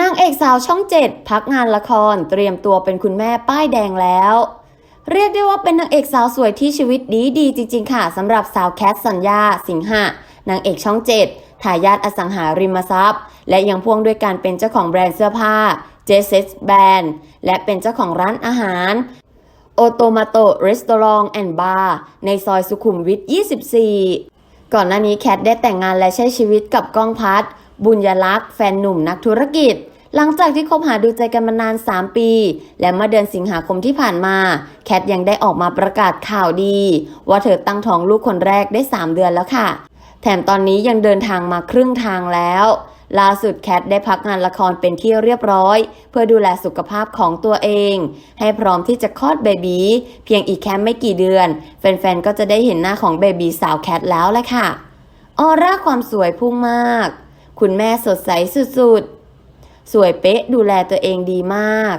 นางเอกสาวช่องเจ็ดพักงานละครเตรียมตัวเป็นคุณแม่ป้ายแดงแล้ว เรียกได้ว่าเป็นนางเอกสาวสวยที่ชีวิตดีดีจริง ๆ ค่ะสำหรับสาวแคทสัญญา สิงหะนางเอกช่องเจ็ดทายาทอสังหาริมทรัพย์ และยังพ่วงด้วยการเป็นเจ้าของแบรนด์เสื้อผ้า j s s Brand และเป็นเจ้าของร้านอาหารโอโตมาโตรีสตอรองแอนด์บาร์ในซอยสุขุมวิท 24 ก่อนหน้านี้แคทได้แต่งงานและใช้ชีวิตกับก้องพัท บุญยลักษ์แฟนหนุ่มนักธุรกิจ หลังจากที่คบหาดูใจกันมานาน 3 ปี และเมื่อเดือนสิงหาคมที่ผ่านมา แคทยังได้ออกมาประกาศข่าวดี ว่าเธอตั้งท้องลูกคนแรกได้ 3 เดือนแล้วค่ะ แถมตอนนี้ยังเดินทางมาครึ่งทางแล้วล่าสุดแคทได้พักงานละครเป็นที่เรียบร้อย เพื่อดูแลสุขภาพของตัวเอง ให้พร้อมที่จะคลอดเบบีเพียงอีกแค่ไม่กี่เดือน แฟนๆ ก็จะได้เห็นหน้าของเบบีสาวแคทแล้วแหละค่ะ ออร่าความสวยพุ่งมาก คุณแม่สดใสสุดๆ สวยเป๊ะดูแลตัวเองดีมาก